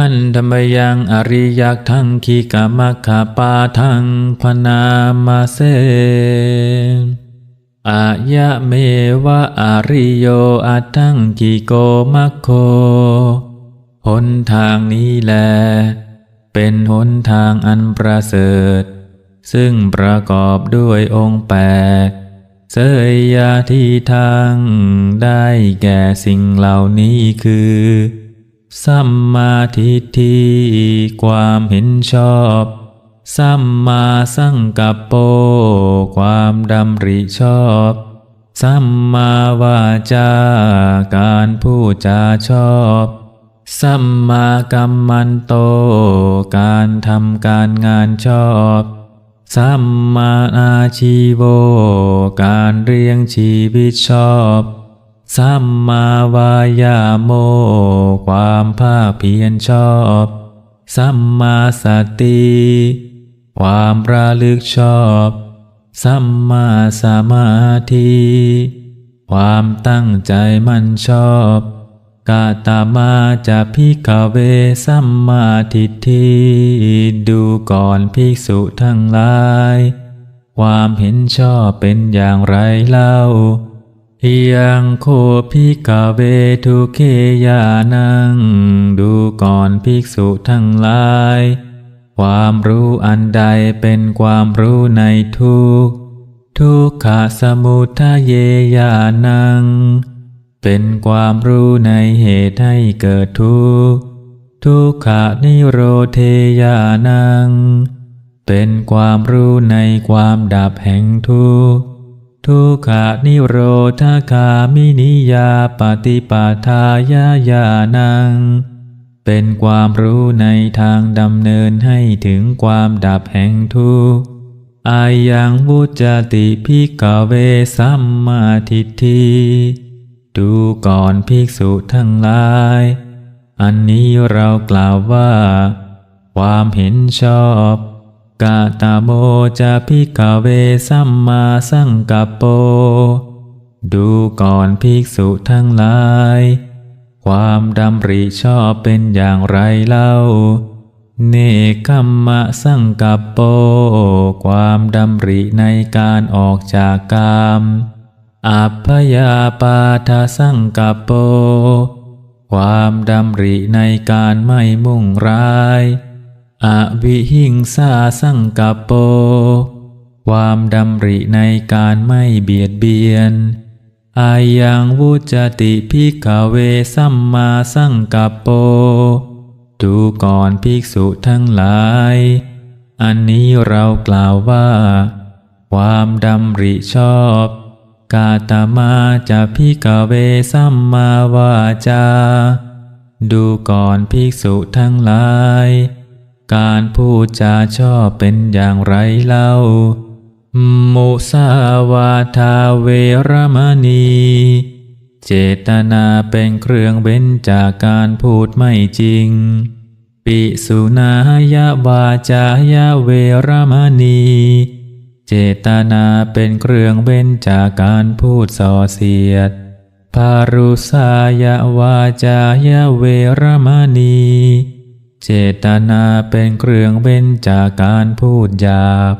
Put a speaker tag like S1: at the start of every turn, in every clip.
S1: หันธรรมยังอริยักทังคีกามัคคาปาทังพนามาเสอายะเมวะอาริโยอัตถังกิโกมัคโค หนทางนี้แล เป็นหนทางอันประเสริฐ ซึ่งประกอบด้วยองค์แปดเสยยาที่ทางได้แก่สิ่งเหล่านี้คือ สัมมาทิฏฐิความเห็นชอบ สัมมาสังกัปโป ความดำริชอบ สัมมาวาจาการพูดจาชอบ สัมมากัมมันโต การทำการงานชอบ สัมมาอาชีโว การเรียงชีวิตชอบ สัมมาวายาโม ความภาคเพียรชอบ สัมมาสติ ความระลึกชอบ สัมมาสมาธิ ความตั้งใจมั่นชอบกาตามาจะพิกเวสัมมาทิฏฐิดูก่อนภิกษุทั้งหลาย ความเห็นชอบเป็นอย่างไรเล่า ยังโคพิกเวทุเคยานัง ดูก่อนภิกษุทั้งหลาย ความรู้อันใดเป็นความรู้ในทุกทุกขสมุทยเยยานัง เป็นความรู้ในเหตุให้เกิดทุกทุกขานิโรเทยานัง เป็นความรู้ในความดับแห่งทุกข์ ทุกขานิโรธาคามินิยาปฏิปทายายานัง เป็นความรู้ในทางดำเนินให้ถึงความดับแห่งทุกข์อายังวุจติพิกเวสัมมาทิฏฐิดูก่อนภิกษุทั้งหลาย อันนี้เรากล่าวว่า ความเห็นชอบ กาตาโมจะพิกเวสัมมาสังกัปโป ดูก่อนภิกษุทั้งหลาย ความดำริชอบเป็นอย่างไรเล่า เนกัมมะสังกัปโป ความดำริในการออกจากกาม อัพพยาปาทสังกัปโป ความดำริในการไม่มุ่งร้าย อวิหิงสาสังกัปโป ความดำริในการไม่เบียดเบียน อายังวุจติพิกเวสัมมาสังกัปโป ดูก่อนภิกษุทั้งหลาย อันนี้เรากล่าวว่า ความดำริชอบ กาตมาจะพิกเวสัมมาวาจา ดูก่อนภิกษุทั้งหลาย การพูดจาชอบเป็นอย่างไรเล่า มุสาวาทาเวรมณี เจตนาเป็นเครื่องเว้นจากการพูดไม่จริง ปิสุนายาวาจายาเวรมณี เจตนาเป็นเครื่องเว้นจากการพูดส่อเสียด ภารุสายาวาจายาเวรมณี เจตนาเป็นเครื่องเว้นจากการพูดหยาบ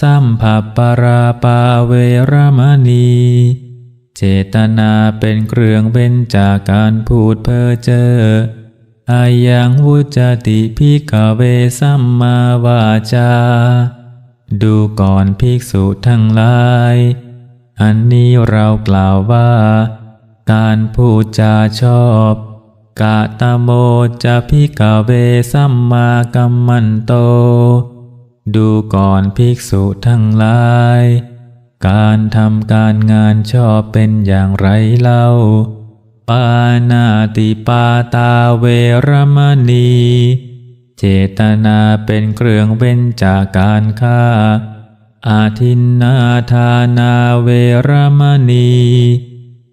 S1: สัมผัสปราปาเวรมณี เจตนาเป็นเครื่องเว้นจากการพูดเพ้อเจ้ออายังวุจติพิกเวสัมมาวาจา ดูก่อนภิกษุทั้งหลาย อันนี้เรากล่าวว่า การพูดจาชอบ กาตโมจะพิกเวสัมมากัมมันโต ดูก่อนภิกษุทั้งหลาย การทำการงานชอบเป็นอย่างไรเล่า ปานาติปาตาเวรมณี เจตนาเป็นเครื่องเว้นจากการฆ่า อาทินนาทานาเวรมณี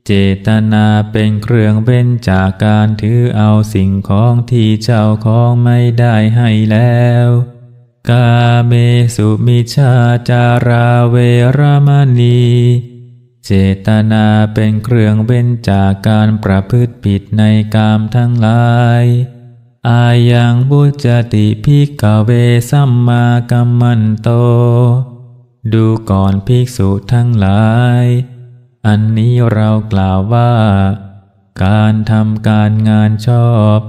S1: เจตนาเป็นเครื่องเว้นจากการถือเอาสิ่งของที่เจ้าของไม่ได้ให้แล้ว กาเมสุมิชาจาราเวรมณี เจตนาเป็นเครื่องเว้นจากการประพฤติผิดในกามทั้งหลาย อายังบุจติพิกเวสัมมากัมมันโต ดูก่อนภิกษุทั้งหลาย อันนี้เรากล่าวว่า การทำการงานชอบ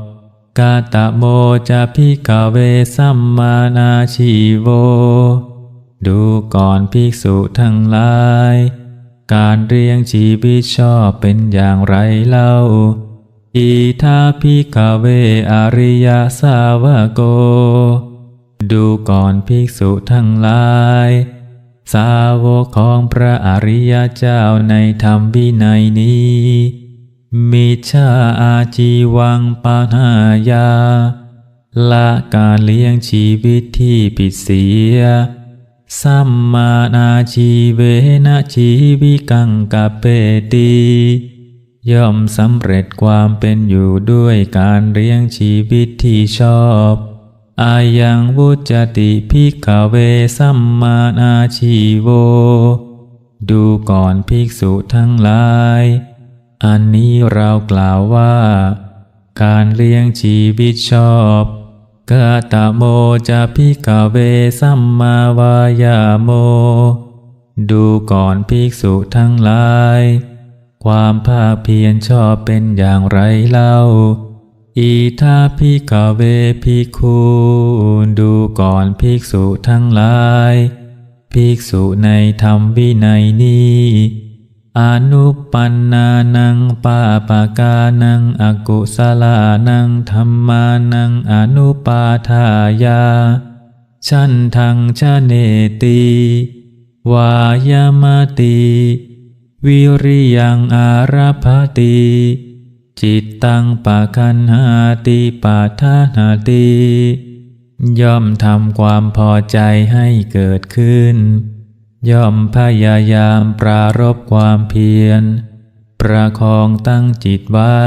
S1: กาตะโมจะพิกเวสัมมานาชีโว ดูก่อนภิกษุทั้งหลาย การเรียงชีวิตชอบเป็นอย่างไรเล่า อีทาพิกเวอริยสาวโก ดูก่อนภิกษุทั้งหลาย สาวกของพระอริยเจ้าในธรรมวินัยนี้ มิชาอาจีวังปาหายา ละการเลี้ยงชีวิตที่ผิดเสีย สัมมานาชีเวนะชีวิกังกะเปตีย่อมสำเร็จความเป็นอยู่ด้วยการเลี้ยงชีวิตที่ชอบ อายังวุจติพิกเวสัมมานาชีโว ดูก่อนภิกษุทั้งหลาย อันนี้เรากล่าวว่า การเลี้ยงชีวิตชอบกาตะโมจะพิกเวสัมมาวายาโม ดูก่อนภิกษุทั้งหลาย ความภาคเพียรชอบเป็นอย่างไรเล่า อีทาพิกเวภิกขุดูก่อนภิกษุทั้งหลาย ภิกษุในธรรมวินัยนี้อนุปันนานังปาปากานังอกุสลานังธรรมานังอนุปาทายา ชันทังชะเนติวายามติ วิริยังอาราภติ จิตตังปะคันหาติปาทานาติย่อมทำความพอใจให้เกิดขึ้น ย่อมพยายามปรารบความเพียร ประคองตั้งจิตไว้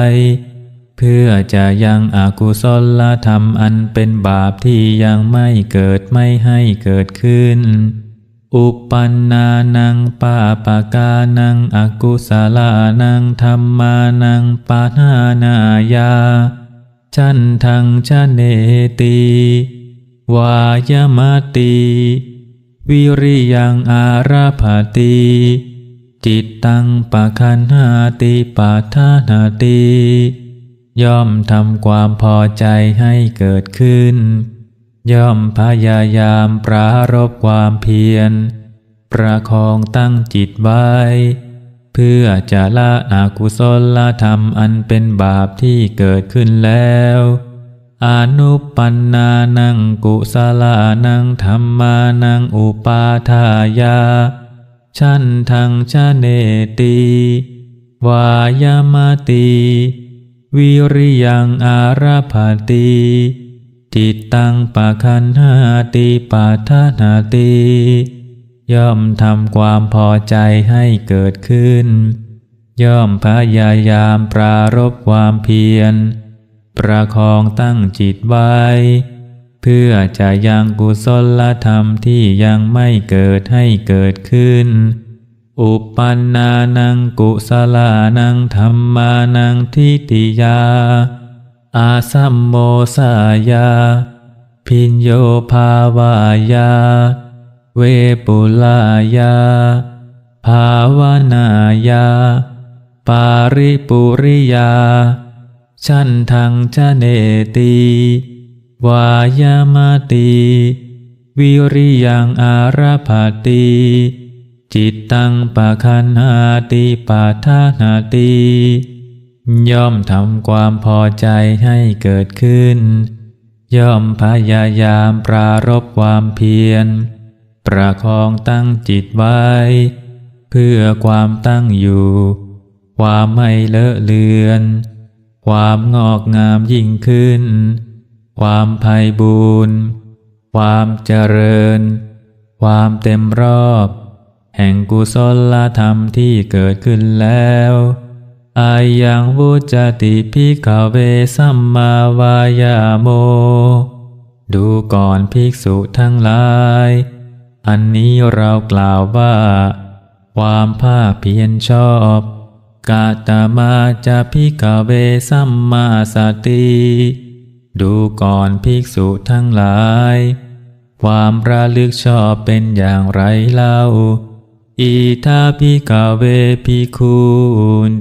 S1: เพื่อจะยังอากุศลธรรมอันเป็นบาปที่ยังไม่เกิดไม่ให้เกิดขึ้น อุปันนานังปาปากานังอกุศลานังธรรมานังปาหานายาชันทังชะเนติ วายมติ วิริยังอาราภติ จิตตังปะคันหาติปาทานาติ ย่อมทำความพอใจให้เกิดขึ้น ย่อมพยายามปรารบความเพียร ประคองตั้งจิตไว้ เพื่อจะละอกุศลธรรมอันเป็นบาปที่เกิดขึ้นแล้ว อนุปันนานังกุศลานังธรรมานังอุปาทายา ชันทังชะเนติ วายามติ วิริยังอาราติ จิตตังปะคันหาติปาทานาติย่อมทำความพอใจให้เกิดขึ้น ย่อมพยายามปรารบความเพียร ประคองตั้งจิตไว้ เพื่อจะยังกุศลธรรมที่ยังไม่เกิดให้เกิดขึ้น อุปันนานังกุศลานังธรรมานังทิติยา อาสัมโมสายา พิญโยภาวายา เวปุลายา ภาวนายา ปาริปุริยา ชันทังชะเนติวายามติวิริยังอาราภติจิตตังปะคันหาติปาทานาติ ย่อมทำความพอใจให้เกิดขึ้น ย่อมพยายามปรารบความเพียร ประคองตั้งจิตไว้ เพื่อความตั้งอยู่ ความไม่เลอะเลือน ความงอกงามยิ่งขึ้น ความไพ่บูรณ์ความเจริญ ความเต็มรอบ แห่งกุศลธรรมที่เกิดขึ้นแล้ว อายังวุจติพิกเวสัมมาวายาโม ดูก่อนภิกษุทั้งหลาย อันนี้เรากล่าวว่า ความภาคเพียรชอบ กาตมาจะพิกเวสัมมาสติ ดูก่อนภิกษุทั้งหลาย ความระลึกชอบเป็นอย่างไรเล่า อีทาพิกาเวภิกขุ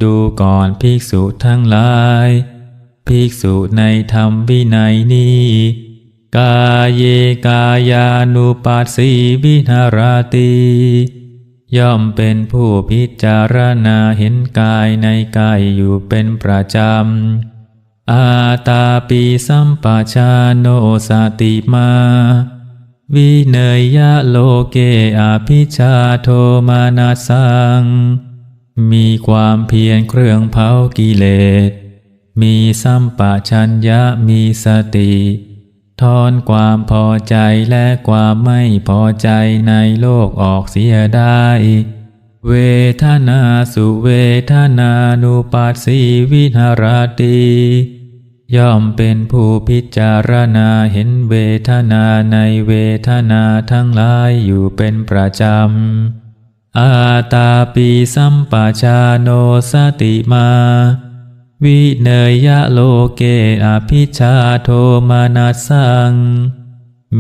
S1: ดูก่อนภิกษุทั้งหลาย ภิกษุในธรรมวินัยนี้ กาเยกายานุปัสสีวิหารติ ย่อมเป็นผู้พิจารณาเห็นกายในกายอยู่เป็นประจำอาตาปีสัมปชาโนสติมา วิเนยยะโลเกอภิชาโทมานาสัง มีความเพียรเครื่องเผากิเลส มีสัมปะชัญญะมีสติถอนความพอใจและความไม่พอใจในโลกออกเสียได้ เวทนาสุเวทนานุปัสสีวิหารติ ย่อมเป็นผู้พิจารณาเห็นเวทนาในเวทนาทั้งหลายอยู่เป็นประจำ อาตาปีสัมปชาโนสติมา วิเนยะโลเกอภิชาโทมานาสัง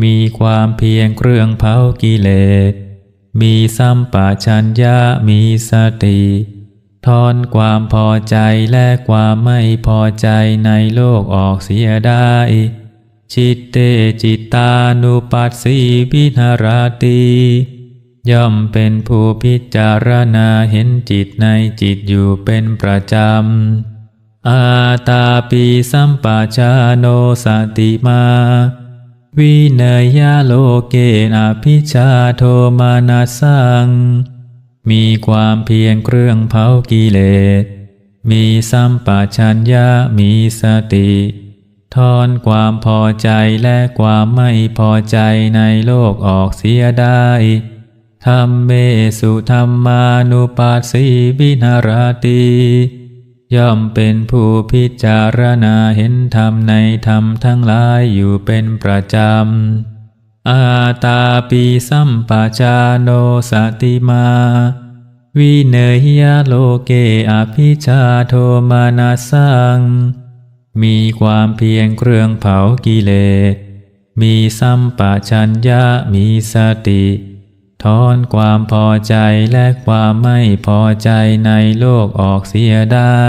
S1: มีความเพียรเครื่องเผากิเลส มีสัมปชัญญะมีสติ ถอนความพอใจและความไม่พอใจในโลกออกเสียได้ จิตเตจิตานุปัสสีวิหารติย่อมเป็นผู้พิจารณาเห็นจิตในจิตอยู่เป็นประจำ อาตาปีสัมปชาโนสติมา วิเนยยะโลเกนอภิชาโทมานาสัง มีความเพียรเครื่องเผากิเลส มีสัมปชัญญะมีสติถอนความพอใจและความไม่พอใจในโลกออกเสียได้ธรรมเมสุธรรมานุปัสสีวิหารติย่อมเป็นผู้พิจารณาเห็นธรรมในธรรมทั้งหลายอยู่เป็นประจำ อาตาปีสัมปชาโนสติมา วิเนยยโลเกอภิชาโทมานาสัง มีความเพียรเครื่องเผากิเลส มีสัมปชัญญะมีสติถอนความพอใจและความไม่พอใจในโลกออกเสียได้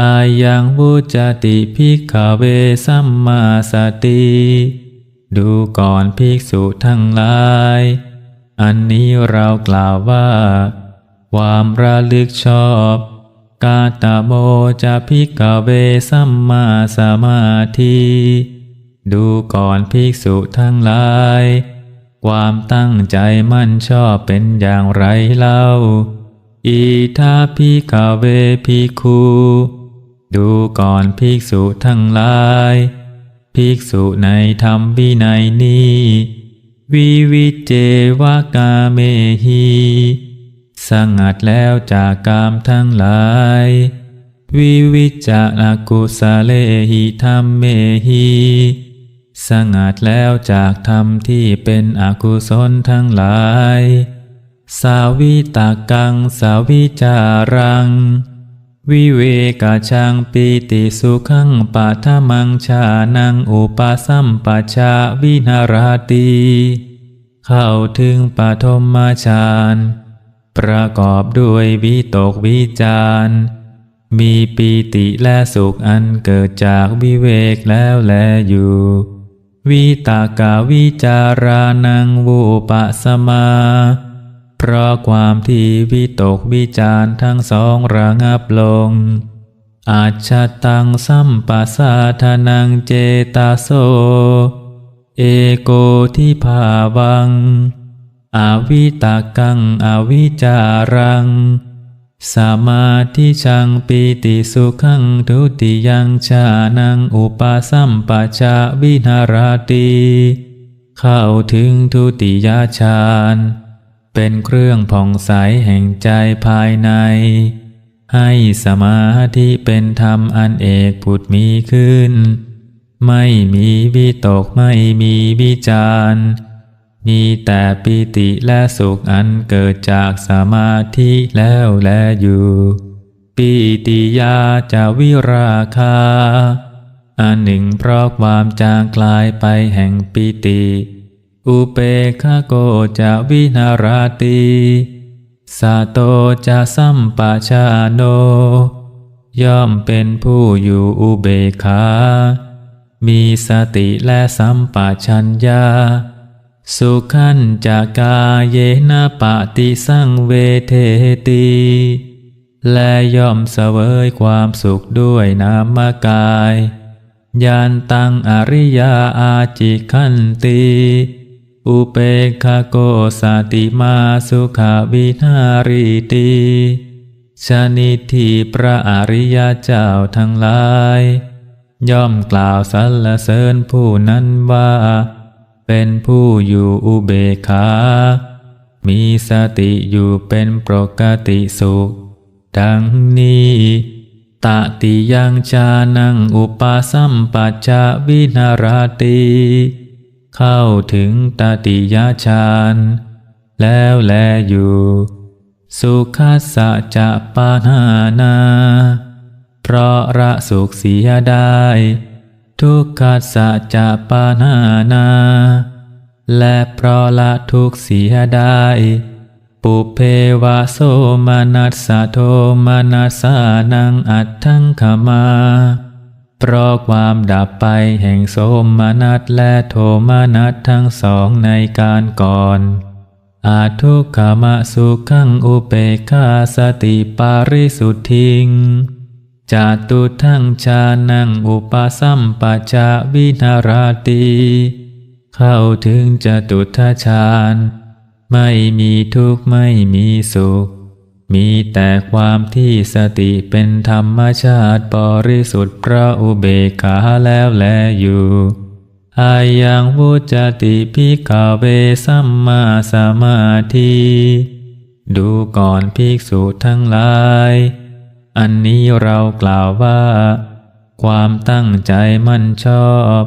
S1: อายังวุจติภิกขเวสัมมาสติ ดูก่อนภิกษุทั้งหลาย อันนี้เรากล่าวว่า ความระลึกชอบ กาตาโมจะภิกเวสัมมาสมาธิดูก่อนภิกษุทั้งหลาย ความตั้งใจมั่นชอบเป็นอย่างไรเล่า อีทาภิกเวภิกขุดูก่อนภิกษุทั้งหลาย ภิกษุในธรรมวินัยนี้วิวิเจวากาเมหีสงัดแล้วจากกามทั้งหลาย วิวิจาอากุสาเลหิธรรมเมหีสงัดแล้วจากธรรมที่เป็นอกุศลทั้งหลาย สาวิตากัง สาวิจารัง วิเวกชังปีติสุขังปัทมังชานังอุปสัมปชาวินาราตีเข้าถึงปฐมฌานประกอบด้วยวิตกวิจารมีปีติและสุขอันเกิดจากวิเวกแล้วแลอยู่ วิตากาวิจารานังวูปะสมา เพราะความที่วิตกวิจารทั้งสองระงับลง อาจชตังสัมปัสสาทนังเจตาโส เอโกทิภาวัง อวิตากังอวิจารัง สมาธิชังปีติสุขังทุติยังชานังอุปสัมปชาวินาราตีเข้าถึงทุติยฌาน เป็นเครื่องผ่องใสแห่งใจภายใน ให้สมาธิเป็นธรรมอันเอกผุดมีขึ้น ไม่มีวิตกไม่มีวิจารมีแต่ปิติและสุขอันเกิดจากสมาธิแล้วแลอยู่ ปิติยาจะวิราคา อันหนึ่งเพราะความจางคลายไปแห่งปิติ อุเปกขโกจะวินาราติสาโตจะสัมปชาโน ย่อมเป็นผู้อยู่อุเบกขามีสติและสัมปชัญญะสุขันจากาเยนะปฏิสังเวเทติ และย่อมเสวยความสุขด้วยนามกาย ยานตังอริยาอาจิขันติ อุเปกขาโกสติมาสุขาวินารีติชนิทีพระอริยเจ้าทั้งหลาย ย่อมกล่าวสรรเสริญผู้นั้นว่า เป็นผู้อยู่อุเบกขา มีสติอยู่เป็นปกติสุข ดังนี้ตติยังชานังอุปสัมปัจจาวินาราติ เข้าถึงตติยฌานแล้วแลอยู่ สุขัสสะจะปานานา เพราะระสุขเสียได้ ทุกขัสสะจะปานานา และเพราะละทุกเสียได้ ปุเพวะโสมานัสสะโทมานัสสานังอัตถังขมา เพราะความดับไปแห่งโสมนัสและโทมานัสทั้งสองในการก่อน อาทุกขมะสุขังอุเปกาสติปาริสุทธิงจาตุทั้งชานังอุปสัมปจาวินาราติเข้าถึงจตุทชานไม่มีทุกข์ไม่มีสุข มีแต่ความที่สติเป็นธรรมชาติบริสุทธิ์พระอุเบกขาแล้วแลอยู่อายังวุจติพิกาเวสัมมาสมาธิดูก่อนภิกษุทั้งหลาย อันนี้เรากล่าวว่า ความตั้งใจมั่นชอบ